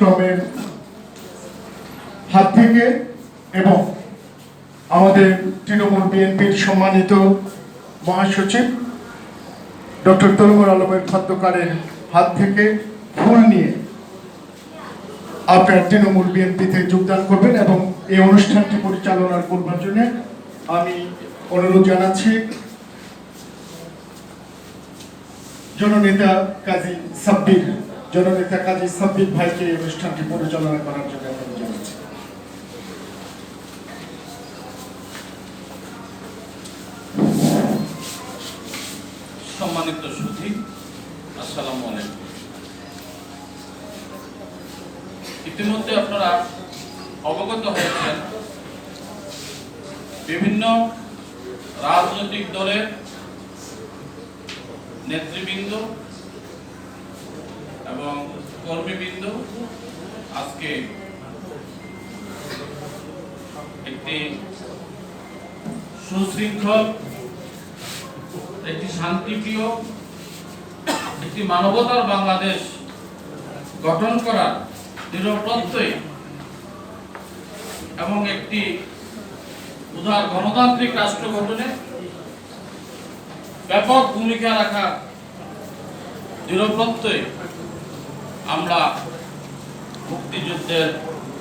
ব্যতিক্রমের হাত থেকে এবং আমাদের তৃণমূল বিএনপির সম্মানিত মহাসচিব ডক্টর তরুমর আলমের খন্দকারের হাত থেকে ফুল নিয়ে আপনার তৃণমূল বিএনপিতে যোগদান করবেন এবং এই অনুষ্ঠানটি পরিচালনা করবার জন্য আমি অনুরোধ জানাচ্ছি জননেতা কাজী সাব্বির জননেতা কাজী সাব্বির ভাইকে এই অনুষ্ঠানটি পরিচালনা করার জন্য সম্মানিত সুধী, আসসালামু আলাইকুম। ইতিমধ্যে আপনারা অবগত হয়েছেন, বিভিন্ন রাজনৈতিক দলের নেতৃবৃন্দ এবং কর্মীবৃন্দ, আজকে একটি সুশৃঙ্খল, একটি শান্তিপ্রিয়, একটি মানবতার বাংলাদেশ গঠন করার এবং একটি উদার গণতান্ত্রিক রাষ্ট্র গঠনে ব্যাপক ভূমিকা রাখা দৃঢ় প্রত্যয় আমরা মুক্তিযুদ্ধের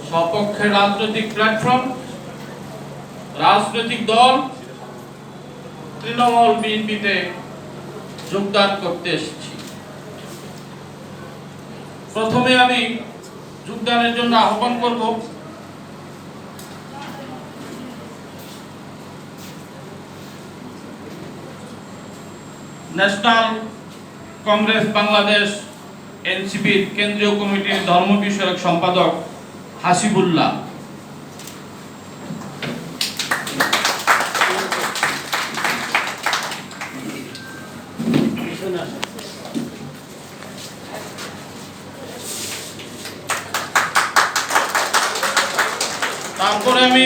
সপক্ষে রাজনৈতিক প্ল্যাটফর্ম রাজনৈতিক দল, তৃণমূল বিএনপিতে যোগদান করতে এসেছি। প্রথমে আমি যোগদানের জন্য আহ্বান করব। ন্যাশনাল কংগ্রেস বাংলাদেশ এনসিপির কেন্দ্রীয় কমিটির ধর্ম বিষয়ক সম্পাদক হাসিবুল্লাহ। তারপরে আমি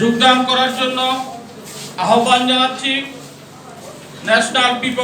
যোগদান করার জন্য আহ্বান জানাচ্ছি ন্যাশনাল পিপল